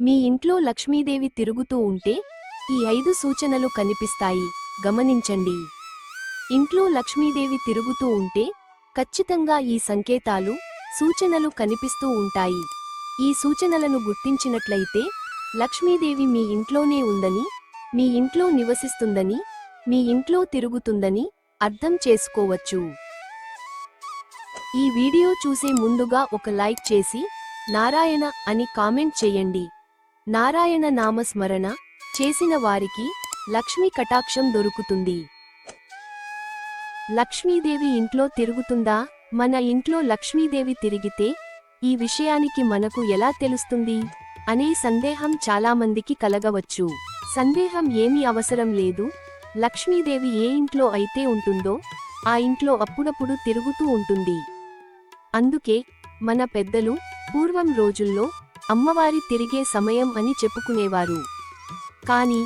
మీ ఇంట్లో లక్ష్మీదేవి తిరుగుతూ ఉంటే ఈ ఐదు సూచనలు కనిపిస్తాయి. గమనించండి. ఇంట్లో లక్ష్మీదేవి తిరుగుతూ ఉంటే ఖచ్చితంగా ఈ సంకేతాలు సూచనలు కనిపిస్తూ ఉంటాయి. ఈ సూచనలను గుర్తించినట్లయితే లక్ష్మీదేవి మీ ఇంట్లోనే ఉందని మీ ఇంట్లో నివసిస్తుందని మీ ఇంట్లో తిరుగుతుందని అర్థం చేసుకోవచ్చు. ఈ వీడియో చూసే ముందుగా ఒక లైక్ చేసి నారాయణ అని కామెంట్ చేయండి. నారాయణ నామస్మరణ చేసిన వారికి లక్ష్మీ కటాక్షం దొరుకుతుంది. లక్ష్మీదేవి ఇంట్లో తిరుగుతుందా? మన ఇంట్లో లక్ష్మీదేవి తిరిగితే ఈ విషయానికి మనకు ఎలా తెలుస్తుంది? అనే సందేహం చాలామందికి కలగవచ్చు. సందేహం ఏమీ అవసరం లేదు. లక్ష్మీదేవి ఏ ఇంట్లో అయితే ఉంటుందో ఆ ఇంట్లో అప్పుడప్పుడు తిరుగుతూ ఉంటుంది. అందుకే మన పెద్దలు పూర్వం రోజుల్లో అమ్మవారి తిరిగే సమయం అని చెప్పుకునేవారు. కానీ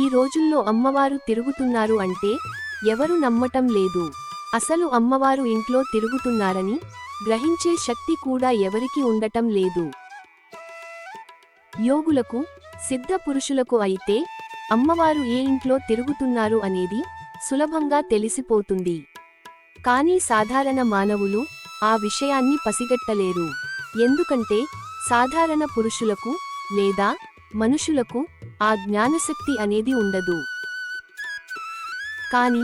ఈ రోజుల్లో అమ్మవారు తిరుగుతున్నారు అంటే ఎవరు నమ్మటం లేదు. అసలు అమ్మవారు ఇంట్లో తిరుగుతున్నారని గ్రహించే శక్తి కూడా ఎవరికి ఉండటం లేదు. యోగులకు సిద్ధ పురుషులకు అయితే అమ్మవారు ఏ ఇంట్లో తిరుగుతున్నారు అనేది సులభంగా తెలిసిపోతుంది. కానీ సాధారణ మానవులు ఆ విషయాన్ని పసిగట్టలేరు. ఎందుకంటే సాధారణ పురుషులకు లేదా మనుషులకు ఆ జ్ఞానశక్తి అనేది ఉండదు. కానీ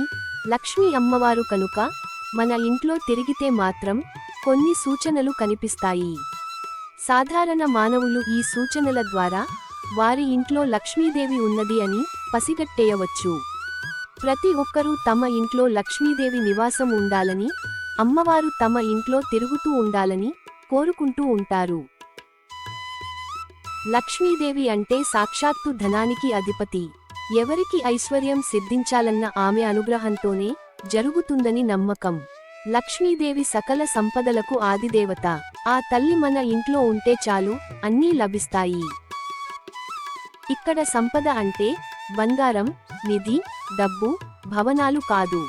లక్ష్మీ అమ్మవారు కనుక మన ఇంట్లో తిరిగితే మాత్రం కొన్ని సూచనలు కనిపిస్తాయి. సాధారణ మానవులు ఈ సూచనల ద్వారా వారి ఇంట్లో లక్ష్మీదేవి ఉన్నది అని పసిగట్టేయవచ్చు. ప్రతి ఒక్కరూ తమ ఇంట్లో లక్ష్మీదేవి నివాసం ఉండాలని అమ్మవారు తమ ఇంట్లో తిరుగుతూ ఉండాలని కోరుకుంటూ ఉంటారు. లక్ష్మీదేవి అంటే సాక్షాత్తు ధనానికి అధిపతి. ఎవరికి ఐశ్వర్యం సిద్ధించాలన్న ఆమె అనుగ్రహంతోనే జరుగుతుందని నమ్మకం. లక్ష్మీదేవి సకల సంపదలకు ఆదిదేవత. ఆ తల్లి మన ఇంట్లో ఉంటే చాలు అన్నీ లభిస్తాయి. ఇక్కడ సంపద అంటే బంగారం నిధి డబ్బు భవనాలు కాదు.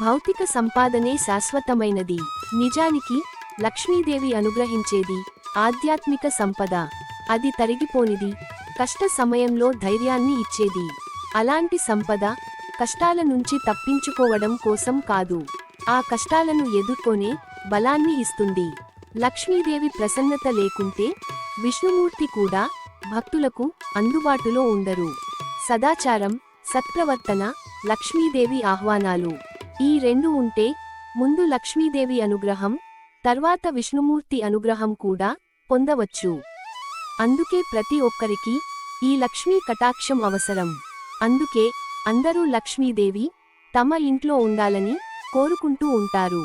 భౌతిక సంపాదనే శాశ్వతమైనది. నిజానికి లక్ష్మీదేవి అనుగ్రహించేది ఆధ్యాత్మిక సంపద. అది తరిగిపోనిది. కష్ట సమయంలో ధైర్యాన్ని ఇచ్చేది. అలాంటి సంపద కష్టాల నుంచి తప్పించుకోవడం కోసం కాదు. ఆ కష్టాలను ఎదుర్కొనే బలాన్ని ఇస్తుంది. లక్ష్మీదేవి ప్రసన్నత లేకుంటే విష్ణుమూర్తి కూడా భక్తులకు అందుబాటులో ఉండరు. సదాచారం సత్ప్రవర్తన లక్ష్మీదేవి ఆహ్వానాలు. ఈ రెండు ఉంటే ముందు లక్ష్మీదేవి అనుగ్రహం తర్వాత విష్ణుమూర్తి అనుగ్రహం కూడా పొందవచ్చు. అందుకే ప్రతి ఒక్కరికి ఈ లక్ష్మీ కటాక్షం అవసరం. అందుకే అందరూ లక్ష్మీదేవి తమ ఇంట్లో ఉండాలని కోరుకుంటూ ఉంటారు.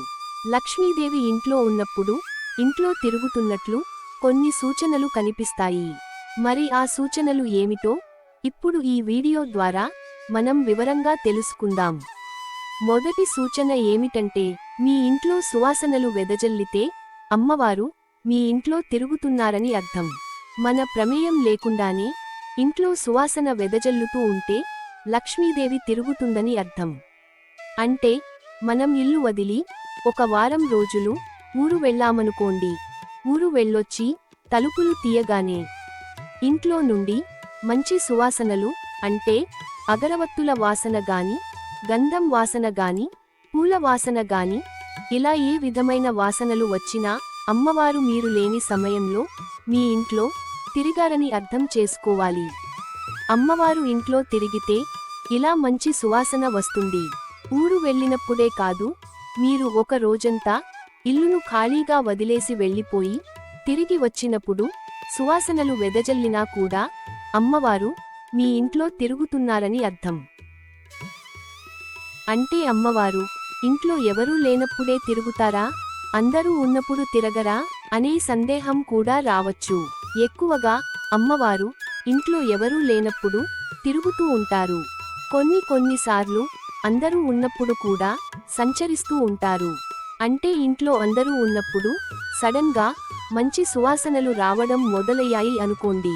లక్ష్మీదేవి ఇంట్లో ఉన్నప్పుడు ఇంట్లో తిరుగుతున్నట్లు కొన్ని సూచనలు కనిపిస్తాయి. మరి ఆ సూచనలు ఏమిటో ఇప్పుడు ఈ వీడియో ద్వారా మనం వివరంగా తెలుసుకుందాం. మొదటి సూచన ఏమిటంటే మీ ఇంట్లో సువాసనలు వెదజల్లితే అమ్మవారు మీ ఇంట్లో తిరుగుతున్నారని అర్థం. మన ప్రమేయం లేకుండానే ఇంట్లో సువాసన వెదజల్లుతూ ఉంటే లక్ష్మీదేవి తిరుగుతుందని అర్థం. అంటే మనం ఇల్లు వదిలి ఒక వారం రోజులు ఊరు వెళ్ళామనుకోండి. ఊరు వెళ్ళొచ్చి తలుపులు తీయగానే ఇంట్లో నుండి మంచి సువాసనలు అంటే అగరవత్తుల వాసన గాని గంధం వాసన గాని పూల వాసన గాని ఇలా ఏ విధమైన వాసనలు వచ్చినా అమ్మవారు మీరు లేని సమయంలో మీ ఇంట్లో తిరిగారని అర్థం చేసుకోవాలి. అమ్మవారు ఇంట్లో తిరిగితే ఇలా మంచి సువాసన వస్తుంది. ఊరు వెళ్ళినప్పుడే కాదు మీరు ఒక రోజంతా ఇల్లును ఖాళీగా వదిలేసి వెళ్ళిపోయి తిరిగి వచ్చినప్పుడు సువాసనలు వెదజల్లినా కూడా అమ్మవారు మీ ఇంట్లో తిరుగుతున్నారని అర్థం. అంటే అమ్మవారు ఇంట్లో ఎవరూ లేనప్పుడే తిరుగుతారా? అందరూ ఉన్నప్పుడు తిరగరా? అనే సందేహం కూడా రావచ్చు. ఎక్కువగా అమ్మవారు ఇంట్లో ఎవరూ లేనప్పుడు తిరుగుతూ ఉంటారు. కొన్ని కొన్నిసార్లు అందరూ ఉన్నప్పుడు కూడా సంచరిస్తూ ఉంటారు. అంటే ఇంట్లో అందరూ ఉన్నప్పుడు సడన్గా మంచి సువాసనలు రావడం మొదలయ్యాయి అనుకోండి.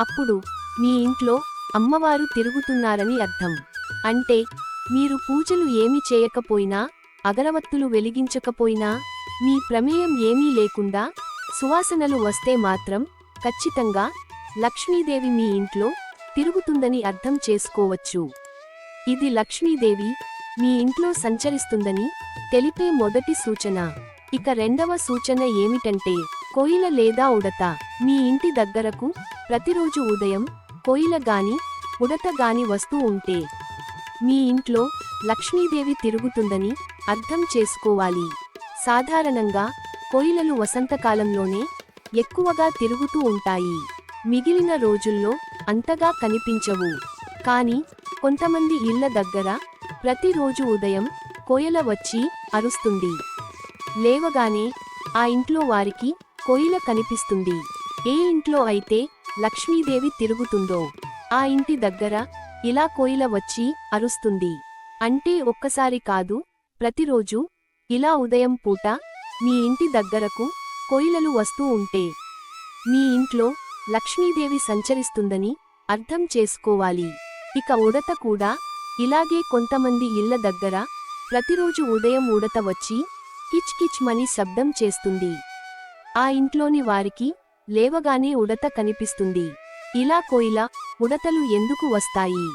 అప్పుడు మీ ఇంట్లో అమ్మవారు తిరుగుతున్నారని అర్థం. అంటే మీరు పూజలు ఏమి చేయకపోయినా అగరవత్తులు వెలిగించకపోయినా మీ ప్రమేయం ఏమీ లేకుండా సువాసనలు వస్తే మాత్రం ఖచ్చితంగా లక్ష్మీదేవి మీ ఇంట్లో తిరుగుతుందని అర్థం చేసుకోవచ్చు. ఇది లక్ష్మీదేవి మీ ఇంట్లో సంచరిస్తుందని తెలిపే మొదటి సూచన. ఇక రెండవ సూచన ఏమిటంటే కోయిల లేదా ఉడత మీ ఇంటి దగ్గరకు ప్రతిరోజు ఉదయం కోయిల గాని ఉడత గాని వస్తూ ఉంటే మీ ఇంట్లో లక్ష్మీదేవి తిరుగుతుందని అర్థం చేసుకోవాలి. సాధారణంగా కోయిలలు వసంతకాలంలోనే ఎక్కువగా తిరుగుతూ ఉంటాయి. మిగిలిన రోజుల్లో అంతగా కనిపించవు. కానీ కొంతమంది ఇళ్ళ దగ్గర ప్రతిరోజు ఉదయం కోయల వచ్చి అరుస్తుంది. లేవగానే ఆ ఇంట్లో వారికి కోయిల కనిపిస్తుంది. ఏ ఇంట్లో అయితే లక్ష్మీదేవి తిరుగుతుందో ఆ ఇంటి దగ్గర ఇలా కోయిల వచ్చి అరుస్తుంది. అంటే ఒక్కసారి కాదు ప్రతిరోజు ఇలా ఉదయం పూట మీ ఇంటి దగ్గరకు కోయిలలు వస్తూ ఉంటే మీ ఇంట్లో లక్ష్మీదేవి సంచరిస్తుందని అర్థం చేసుకోవాలి. ఇక ఉడత కూడా ఇలాగే కొంతమంది ఇళ్ళ దగ్గర ప్రతిరోజు ఉదయం ఉడత వచ్చి కిచ్ కిచ్ మని శబ్దం చేస్తుంది. ఆ ఇంట్లోని వారికి లేవగానే ఉడత కనిపిస్తుంది. ఇలా కోయిల ఉడతలు ఎందుకు వస్తాయి?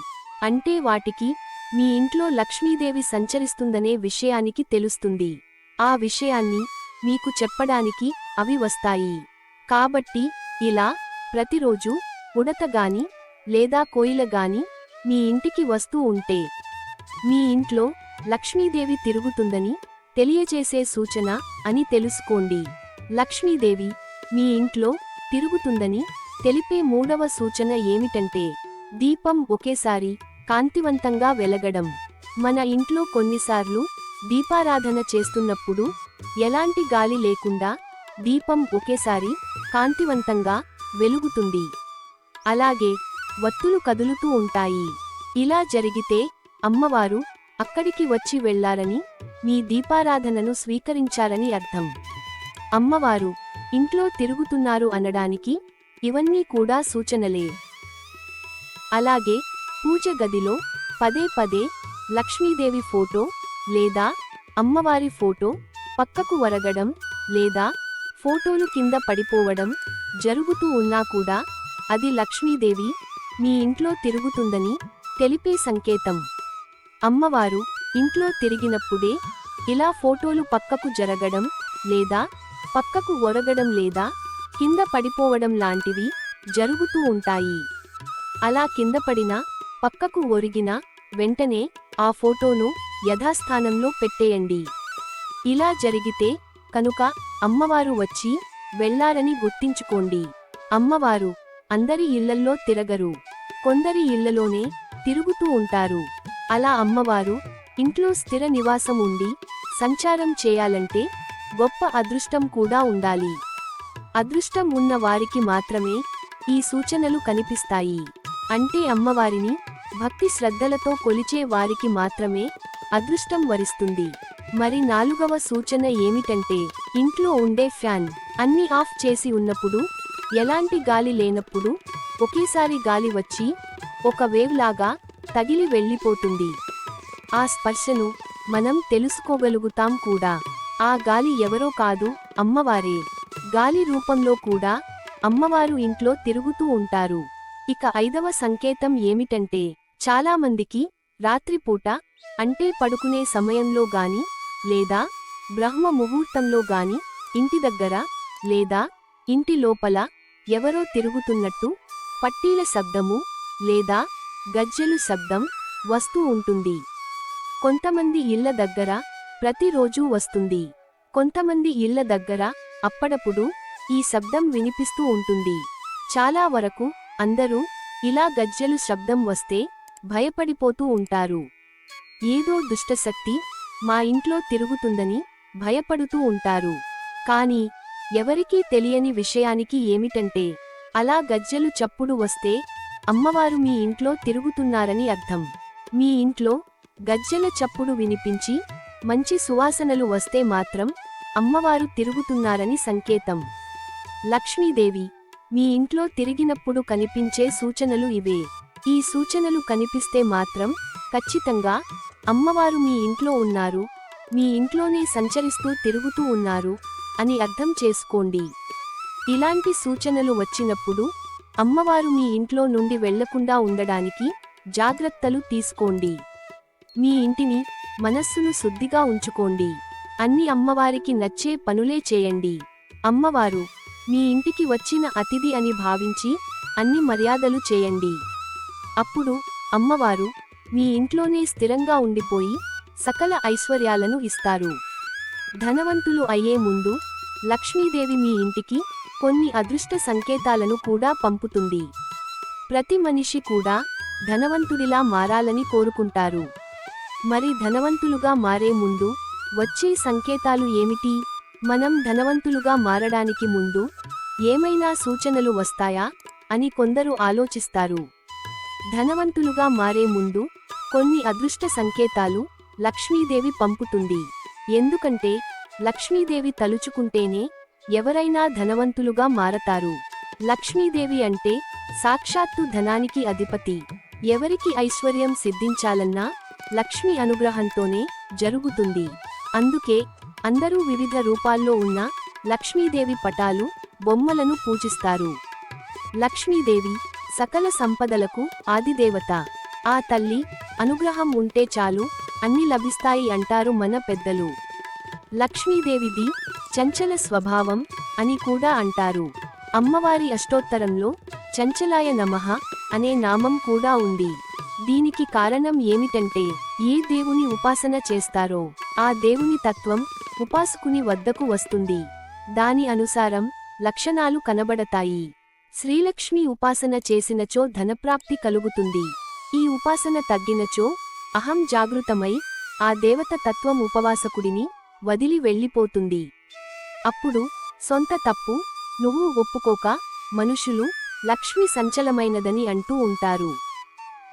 అంటే వాటికి మీ ఇంట్లో లక్ష్మీదేవి సంచరిస్తుందనే విషయానికి తెలుస్తుంది. ఆ విషయాన్ని మీకు చెప్పడానికి అవి వస్తాయి. కాబట్టి ఇలా ప్రతిరోజు ఉడత గాని లేదా కోయిల గాని మీ ఇంటికి వస్తూ ఉంటే మీ ఇంట్లో లక్ష్మీదేవి తిరుగుతుందని తెలియజేసే సూచన అని తెలుసుకోండి. లక్ష్మీదేవి మీ ఇంట్లో తిరుగుతుందని తెలిపే మూడవ సూచన ఏమిటంటే దీపం ఒకేసారి కాంతివంతంగా వెలగడం. మన ఇంట్లో కొన్నిసార్లు దీపారాధన చేస్తున్నప్పుడు ఎలాంటి గాలి లేకుండా దీపం ఒకేసారి కాంతివంతంగా వెలుగుతుంది. అలాగే వత్తులు కదులుతూ ఉంటాయి. ఇలా జరిగితే అమ్మవారు అక్కడికి వచ్చి వెళ్ళారని మీ దీపారాధనను స్వీకరించారని అర్థం. అమ్మవారు ఇంట్లో తిరుగుతున్నారు అనడానికి ఇవన్నీ కూడా సూచనలే. అలాగే పూజ గదిలో పదే పదే లక్ష్మీదేవి ఫోటో లేదా అమ్మవారి ఫోటో పక్కకు వరగడం లేదా ఫోటోలు కింద పడిపోవడం జరుగుతూ ఉన్నా కూడా అది లక్ష్మీదేవి మీ ఇంట్లో తిరుగుతుందని తెలిపే సంకేతం. అమ్మవారు ఇంట్లో తిరిగినప్పుడే ఇలా ఫోటోలు పక్కకు జరగడం లేదా పక్కకు ఒరగడం లేదా కింద పడిపోవడం లాంటివి జరుగుతూ ఉంటాయి. అలా కింద పడినా పక్కకు ఒరిగిన వెంటనే ఆ ఫోటోను యథాస్థానంలో పెట్టేయండి. ఇలా జరిగితే కనుక అమ్మవారు వచ్చి వెళ్ళారని గుర్తించుకోండి. అమ్మవారు అందరి ఇళ్ళల్లో తిరగరు. కొందరి ఇళ్ళలోనే తిరుగుతూ ఉంటారు. అలా అమ్మవారు ఇంట్లో స్థిర నివాసం ఉండి సంచారం చేయాలంటే గొప్ప అదృష్టం కూడా ఉండాలి. అదృష్టం ఉన్న వారికి మాత్రమే ఈ సూచనలు కనిపిస్తాయి. అంటే అమ్మవారిని భక్తి శ్రద్ధలతో కొలిచే వారికి మాత్రమే అదృష్టం వరిస్తుంది. మరి నాలుగవ సూచన ఏమిటంటే ఇంట్లో ఉండే ఫ్యాన్ అన్ని ఆఫ్ చేసి ఉన్నప్పుడు ఎలాంటి గాలి లేనప్పుడు ఒకేసారి గాలి వచ్చి ఒక వేవ్ లాగా తగిలి వెళ్ళిపోతుంది. ఆ స్పర్శను మనం తెలుసుకోగలుగుతాం కూడా. ఆ గాలి ఎవరో కాదు అమ్మవారే. గాలి రూపంలో కూడా అమ్మవారు ఇంట్లో తిరుగుతూ ఉంటారు. ఇక ఐదవ సంకేతం ఏమిటంటే చాలామందికి రాత్రిపూట అంటే పడుకునే సమయంలో గాని లేదా బ్రహ్మ ముహూర్తంలో గాని ఇంటి దగ్గర లేదా ఇంటి లోపల ఎవరో తిరుగుతున్నట్టు పట్టీల శబ్దము లేదా గజ్జెలు శబ్దం వస్తూ ఉంటుంది. కొంతమంది ఇళ్ళ దగ్గర ప్రతిరోజూ వస్తుంది. కొంతమంది ఇళ్ళ దగ్గర అప్పుడప్పుడు ఈ శబ్దం వినిపిస్తూ ఉంటుంది. చాలా వరకు అందరూ ఇలా గజ్జెలు శబ్దం వస్తే భయపడిపోతూ ఉంటారు. ఏదో దుష్టశక్తి మా ఇంట్లో తిరుగుతుందని భయపడుతూ ఉంటారు. కాని ఎవరికీ తెలియని విషయానికి ఏమిటంటే అలా గజ్జెలు చప్పుడు వస్తే అమ్మవారు మీ ఇంట్లో తిరుగుతున్నారని అర్థం. మీ ఇంట్లో గజ్జెల చప్పుడు వినిపించి మంచి సువాసనలు వస్తే మాత్రం అమ్మవారు తిరుగుతున్నారని సంకేతం. లక్ష్మీదేవి మీ ఇంట్లో తిరిగినప్పుడు కనిపించే సూచనలు ఇవే. ఈ సూచనలు కనిపిస్తే మాత్రం ఖచ్చితంగా అమ్మవారు మీ ఇంట్లో ఉన్నారు మీ ఇంట్లోనే సంచరిస్తూ తిరుగుతూ ఉన్నారు అని అర్థం చేసుకోండి. ఇలాంటి సూచనలు వచ్చినప్పుడు అమ్మవారు మీ ఇంట్లో నుండి వెళ్ళకుండా ఉండడానికి జాగ్రత్తలు తీసుకోండి. మీ ఇంటిని మనస్సును శుద్ధిగా ఉంచుకోండి. అన్ని అమ్మవారికి నచ్చే పనులే చేయండి. అమ్మవారు మీ ఇంటికి వచ్చిన అతిథి అని భావించి అన్ని మర్యాదలు చేయండి. అప్పుడు అమ్మవారు మీ ఇంట్లోనే స్థిరంగా ఉండిపోయి సకల ఐశ్వర్యాలను ఇస్తారు. ధనవంతులు అయ్యే ముందు లక్ష్మీదేవి మీ ఇంటికి కొన్ని అదృష్ట సంకేతాలను కూడా పంపుతుంది. ప్రతి మనిషి కూడా ధనవంతుడిలా మారాలని కోరుకుంటారు. మరి ధనవంతులుగా మారే ముందు వచ్చే సంకేతాలు ఏమిటి? మనం ధనవంతులుగా మారడానికి ముందు ఏమైనా సూచనలు వస్తాయా అని కొందరు ఆలోచిస్తారు. ధనవంతులుగా మారే ముందు కొన్ని అదృష్ట సంకేతాలు లక్ష్మీదేవి పంపుతుంది. ఎందుకంటే లక్ష్మీదేవి తలుచుకుంటేనే ఎవరైనా ధనవంతులుగా మారతారు. లక్ష్మీదేవి అంటే సాక్షాత్తు ధనానికి అధిపతి. ఎవరికి ఐశ్వర్యం సిద్ధించాలన్నా లక్ష్మి అనుగ్రహంతోనే జరుగుతుంది. అందుకే అందరూ వివిధ రూపాల్లో ఉన్న లక్ష్మీదేవి పటాలు బొమ్మలను పూజిస్తారు. లక్ష్మీదేవి సకల సంపదలకు ఆదిదేవత. ఆ తల్లి అనుగ్రహం ఉంటే చాలు అన్ని లభిస్తాయి అంటారు మన పెద్దలు. లక్ష్మీదేవిది చంచల స్వభావం అని కూడా అంటారు. అమ్మవారి అష్టోత్తరంలో చంచలాయ నమః అనే నామం కూడా ఉంది. దీనికి కారణం ఏమిటంటే ఏ దేవుని ఉపాసన చేస్తారో ఆ దేవుని తత్వం ఉపాసకుని వద్దకు వస్తుంది. దాని అనుసారం లక్షణాలు కనబడతాయి. శ్రీలక్ష్మి ఉపాసన చేసినచో ధనప్రాప్తి కలుగుతుంది. ఈ ఉపాసన తగ్గినచో అహం జాగృతమై ఆ దేవత తత్వం ఉపవాసకుడిని వదిలి వెళ్ళిపోతుంది. అప్పుడు సొంత తప్పు నువ్వు ఒప్పుకోక మనుషులు లక్ష్మి సంచలమైనదని అంటూ ఉంటారు.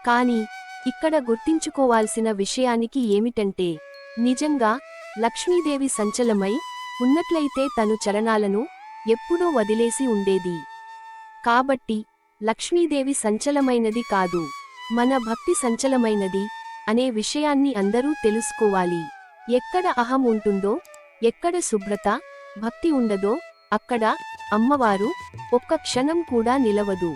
కాని ఇక్కడ గుర్తించుకోవాల్సిన విషయానికి ఏమిటంటే నిజంగా లక్ష్మీదేవి సంచలమై ఉన్నట్లయితే తను చరణాలను ఎప్పుడూ వదిలేసి ఉండేది. కాబట్టి లక్ష్మీదేవి సంచలమైనది కాదు. మన భక్తి సంచలమైనది అనే విషయాన్ని అందరూ తెలుసుకోవాలి. ఎక్కడ అహం ఉంటుందో ఎక్కడ శుభ్రత భక్తి ఉండదో అక్కడ అమ్మవారు ఒక్క క్షణం కూడా నిలవదు.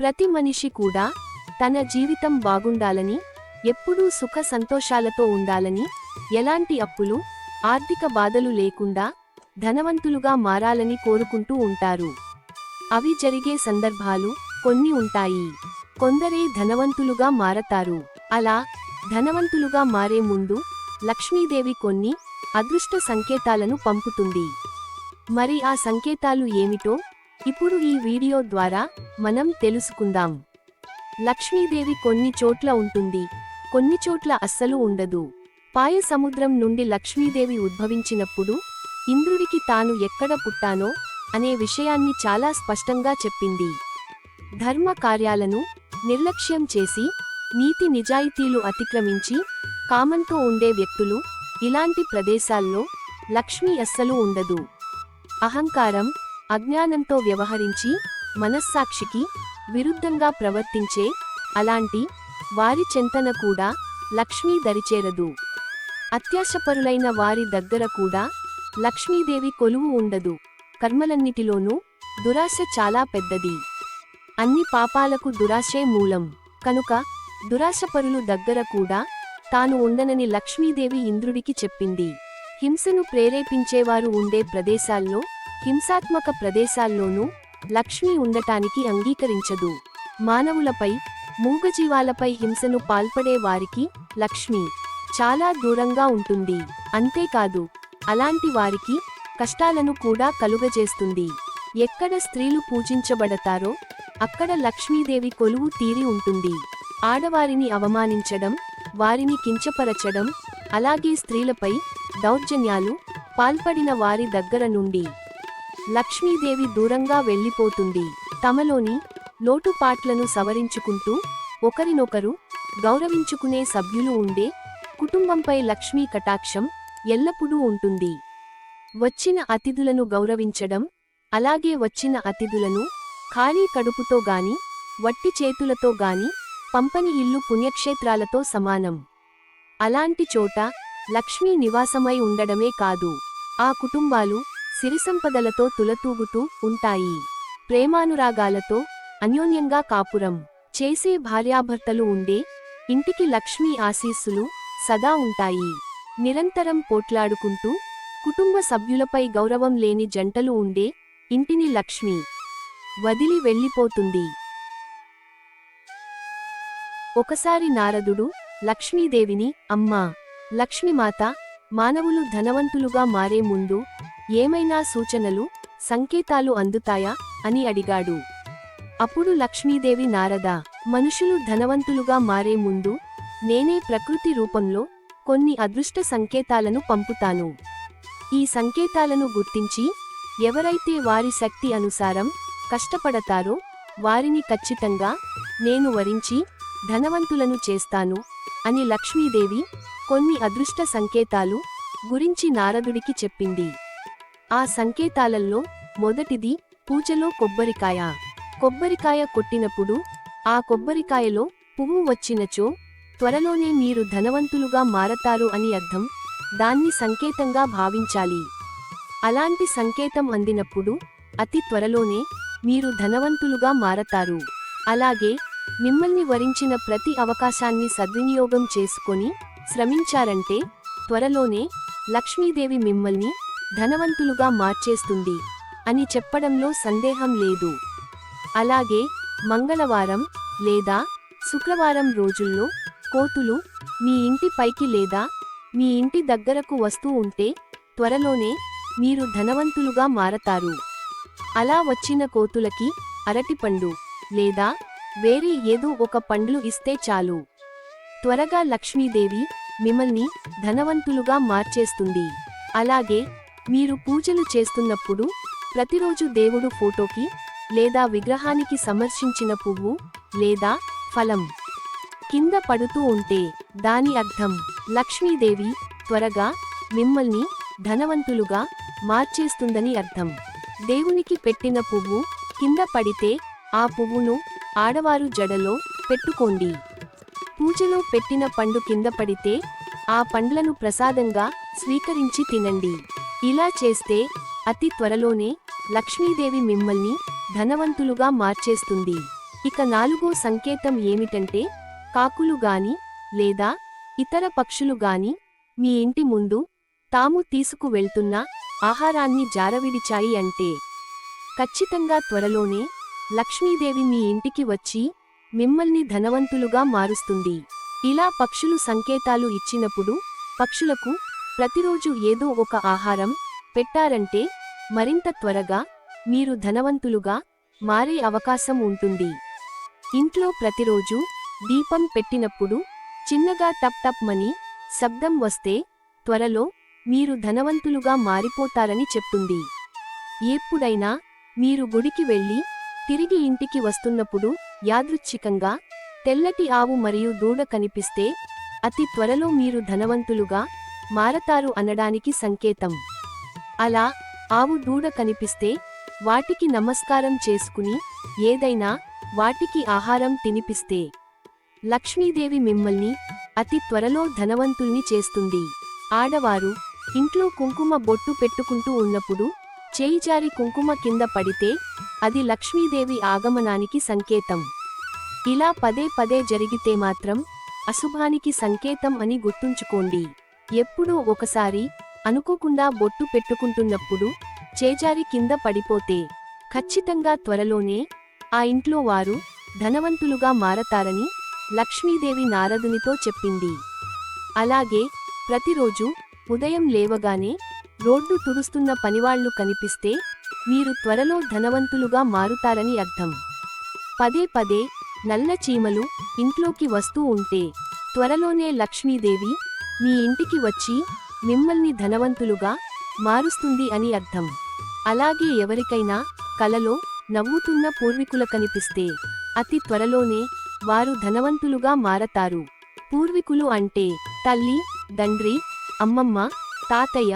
ప్రతి మనిషి కూడా తన జీవితం బాగుండాలని ఎప్పుడూ సుఖ సంతోషాలతో ఉండాలని ఎలాంటి అప్పులు ఆర్థిక బాధలు లేకుండా ధనవంతులుగా మారాలని కోరుకుంటూ ఉంటారు. అవి జరిగే సందర్భాలు కొన్ని ఉంటాయి. కొందరే ధనవంతులుగా మారతారు. అలా ధనవంతులుగా మారే ముందు లక్ష్మీదేవి కొన్ని అదృష్ట సంకేతాలను పంపుతుంది. మరి ఆ సంకేతాలు ఏమిటో ఇప్పుడు ఈ వీడియో ద్వారా మనం తెలుసుకుందాం. లక్ష్మీదేవి కొన్ని చోట్ల ఉంటుంది. కొన్ని చోట్ల అస్సలు ఉండదు. పాయ సముద్రం నుండి లక్ష్మీదేవి ఉద్భవించినప్పుడు ఇంద్రుడికి తాను ఎక్కడ పుట్టానో అనే విషయాన్ని చాలా స్పష్టంగా చెప్పింది. ధర్మ కార్యాలను నిర్లక్ష్యం చేసి నీతి నిజాయితీలు అతిక్రమించి కామంతో ఉండే వ్యక్తులు ఇలాంటి ప్రదేశాల్లో లక్ష్మి అస్సలు ఉండదు. అహంకారం అజ్ఞానంతో వ్యవహరించి మనస్సాక్షికి విరుద్ధంగా ప్రవర్తించే అలాంటి వారి చెంతన కూడా లక్ష్మీ దరిచేరదు. అత్యాశపరులైన వారి దగ్గర కూడా లక్ష్మీదేవి కొలువు ఉండదు. కర్మలన్నిటిలోనూ దురాశ చాలా పెద్దది. అన్ని పాపాలకు దురాశే మూలం. కనుక దురాశపరులు దగ్గర కూడా తాను ఉండనని లక్ష్మీదేవి ఇంద్రుడికి చెప్పింది. హింసను ప్రేరేపించేవారు ఉండే ప్రదేశాల్లో హింసాత్మక ప్రదేశాల్లోనూ లక్ష్మి ఉండటానికి అంగీకరించదు. మానవులపై మూగజీవాలపై హింసను పాల్పడే వారికి లక్ష్మి చాలా దూరంగా ఉంటుంది. అంతేకాదు అలాంటి వారికి కష్టాలను కూడా కలుగజేస్తుంది. ఎక్కడ స్త్రీలు పూజించబడతారో అక్కడ లక్ష్మీదేవి కొలువు తీరి ఉంటుంది. ఆడవారిని అవమానించడం వారిని కించపరచడం అలాగే స్త్రీలపై దౌర్జన్యాలు పాల్పడిన వారి దగ్గర నుండి లక్ష్మీదేవి దూరంగా వెళ్ళిపోతుంది. తమలోని లోటుపాట్లను సవరించుకుంటూ ఒకరినొకరు గౌరవించుకునే సభ్యులు ఉండే కుటుంబంపై లక్ష్మీ కటాక్షం ఎల్లప్పుడూ ఉంటుంది. వచ్చిన అతిథులను గౌరవించడం అలాగే వచ్చిన అతిథులను ఖాళీ కడుపుతో గాని వట్టి చేతులతో గాని పంపని ఇల్లు పుణ్యక్షేత్రాలతో సమానం. అలాంటి చోట లక్ష్మీ నివాసమై ఉండడమే కాదు. ఆ కుటుంబాలు సిరిసంపదలతో తులతూగుతూ ఉంటాయి. ప్రేమానురాగాలతో అన్యోన్యంగా కాపురం చేసే భార్యాభర్తలు ఉండే ఇంటికి లక్ష్మీ ఆశీస్సులు సదా ఉంటాయి. నిరంతరం పోట్లాడుకుంటూ కుటుంబ సభ్యులపై గౌరవం లేని జంటలు ఉండే ఇంటిని లక్ష్మి వదిలి వెళ్ళిపోతుంది. ఒకసారి నారదుడు లక్ష్మీదేవిని అమ్మా లక్ష్మీమాత మానవులు ధనవంతులుగా మారే ముందు ఏమైనా సూచనలు సంకేతాలు అందుతాయా? అని అడిగాడు. అప్పుడు లక్ష్మీదేవి నారద మనుషులు ధనవంతులుగా మారే ముందు నేనే ప్రకృతి రూపంలో కొన్ని అదృష్ట సంకేతాలను పంపుతాను. ఈ సంకేతాలను గుర్తించి ఎవరైతే వారి శక్తి అనుసారం కష్టపడతారో వారిని ఖచ్చితంగా నేను వరించి ధనవంతులను చేస్తాను అని లక్ష్మీదేవి కొన్ని అదృష్ట సంకేతాలు గురించి నారదుడికి చెప్పింది. ఆ సంకేతాలలో మొదటిది పూజలో కొబ్బరికాయ. కొబ్బరికాయ కొట్టినప్పుడు ఆ కొబ్బరికాయలో పువ్వు వచ్చినచో త్వరలోనే మీరు ధనవంతులుగా మారతారు అని అర్థం దాన్ని సంకేతంగా భావించాలి. అలాంటి సంకేతం అందినప్పుడు అతి త్వరలోనే మీరు ధనవంతులుగా మారతారు. అలాగే మిమ్మల్ని వరించిన ప్రతి అవకాశాన్ని సద్వినియోగం చేసుకొని శ్రమించారంటే త్వరలోనే లక్ష్మీదేవి మిమ్మల్ని ధనవంతులుగా మార్చేస్తుంది అని చెప్పడంలో సందేహం లేదు. అలాగే మంగళవారం లేదా శుక్రవారం రోజుల్లో కోతులు మీ ఇంటి పైకి లేదా మీ ఇంటి దగ్గరకు వస్తూ ఉంటే త్వరలోనే మీరు ధనవంతులుగా మారతారు. అలా వచ్చిన కోతులకి అరటిపండు లేదా వేరే ఏదో ఒక పండ్లు ఇస్తే చాలు. త్వరగా లక్ష్మీదేవి మిమ్మల్ని ధనవంతులుగా మార్చేస్తుంది. అలాగే మీరు పూజలు చేస్తున్నప్పుడు ప్రతిరోజు దేవుడు ఫోటోకి లేదా విగ్రహానికి సమర్శించిన పువ్వు లేదా ఫలం కింద పడుతూ ఉంటే దాని అర్థం లక్ష్మీదేవి త్వరగా మిమ్మల్ని ధనవంతులుగా మార్చేస్తుందని అర్థం. దేవునికి పెట్టిన పువ్వు కింద పడితే ఆ పువ్వును ఆడవారు జడలో పెట్టుకోండి. పూజలో పెట్టిన పండు కింద పడితే ఆ పండ్లను ప్రసాదంగా స్వీకరించి తినండి. ఇలా చేస్తే అతి త్వరలోనే లక్ష్మీదేవి మిమ్మల్ని ధనవంతులుగా మార్చేస్తుంది. ఇక నాలుగో సంకేతం ఏమిటంటే కాకులు గాని లేదా ఇతర పక్షులు గాని మీ ఇంటి ముందు తాము తీసుకువెళ్తున్న ఆహారాన్ని జారవిడిచాయి అంటే? ఖచ్చితంగా త్వరలోనే లక్ష్మీదేవి మీ ఇంటికి వచ్చి మిమ్మల్ని ధనవంతులుగా మారుస్తుంది. ఇలా పక్షులు సంకేతాలు ఇచ్చినప్పుడు పక్షులకు ప్రతిరోజు ఏదో ఒక ఆహారం పెట్టారంటే మరింత త్వరగా మీరు ధనవంతులుగా మారే అవకాశం ఉంటుంది. ఇంట్లో ప్రతిరోజు దీపం పెట్టినప్పుడు చిన్నగా టప్ టప్ మని శబ్దం వస్తే త్వరలో మీరు ధనవంతులుగా మారిపోతారని చెప్తుంది. ఎప్పుడైనా మీరు గుడికి వెళ్ళి తిరిగి ఇంటికి వస్తున్నప్పుడు యాదృచ్ఛికంగా తెల్లటి ఆవు మరియు దూడ కనిపిస్తే అతి త్వరలో మీరు ధనవంతులుగా మారతారు అనడానికి సంకేతం. అలా ఆవు దూడ కనిపిస్తే వాటికి నమస్కారం చేసుకుని ఏదైనా వాటికి ఆహారం తినిపిస్తే లక్ష్మీదేవి మిమ్మల్ని అతి త్వరలో ధనవంతుల్ని చేస్తుంది. ఆడవారు ఇంట్లో కుంకుమ బొట్టు పెట్టుకుంటూ ఉన్నప్పుడు చేయిజారి కుంకుమ కింద పడితే అది లక్ష్మీదేవి ఆగమనానికి సంకేతం. ఇలా పదే పదే జరిగితే మాత్రం అశుభానికి సంకేతం అని గుర్తుంచుకోండి. ఎప్పుడో ఒకసారి అనుకోకుండా బొట్టు పెట్టుకుంటున్నప్పుడు చేజారి కింద పడిపోతే ఖచ్చితంగా త్వరలోనే ఆ ఇంట్లో వారు ధనవంతులుగా మారతారని లక్ష్మీదేవి నారదునితో చెప్పింది. అలాగే ప్రతిరోజు ఉదయం లేవగానే రోడ్డు తుడుస్తున్న పనివాళ్ళు కనిపిస్తే మీరు త్వరలో ధనవంతులుగా మారుతారని అర్థం. పదే పదే నల్ల చీమలు ఇంట్లోకి వస్తూ ఉంటే త్వరలోనే లక్ష్మీదేవి మీ ఇంటికి వచ్చి మిమ్మల్ని ధనవంతులుగా మారుస్తుంది అని అర్థం. అలాగే ఎవరికైనా కలలో నవ్వుతున్న పూర్వీకుల కనిపిస్తే అతి త్వరలోనే వారు ధనవంతులుగా మారతారు. పూర్వీకులు అంటే తల్లి తండ్రి అమ్మమ్మ తాతయ్య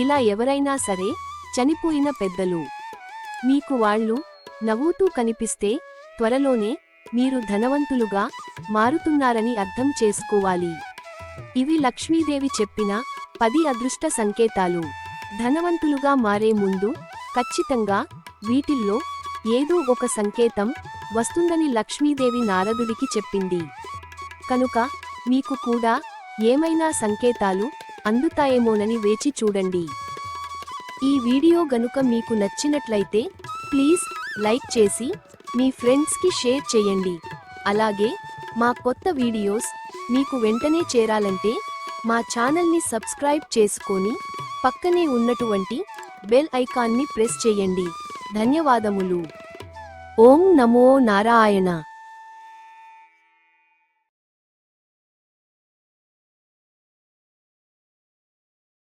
ఇలా ఎవరైనా సరే చనిపోయిన పెద్దలు. మీకు వాళ్ళు నవ్వుతూ కనిపిస్తే త్వరలోనే మీరు ధనవంతులుగా మారుతున్నారని అర్థం చేసుకోవాలి. ఇవి లక్ష్మీదేవి చెప్పిన పది అదృష్ట సంకేతాలు. ధనవంతులుగా మారే ముందు ఖచ్చితంగా వీటిల్లో ఏదో ఒక సంకేతం వస్తుందని లక్ష్మీదేవి నారదుడికి చెప్పింది. కనుక మీకు కూడా ఏమైనా సంకేతాలు అందుతాయేమోనని వేచి చూడండి. ఈ వీడియో గనుక మీకు నచ్చినట్లయితే ప్లీజ్ లైక్ చేసి మీ ఫ్రెండ్స్కి షేర్ చేయండి. అలాగే మా కొత్త వీడియోస్ మీకు వెంటనే చేరాలంటే మా ఛానల్ని సబ్స్క్రైబ్ చేసుకొని పక్కనే ఉన్నటువంటి బెల్ ఐకాన్ని ప్రెస్ చేయండి. ధన్యవాదములు. ఓం నమో నారాయణ.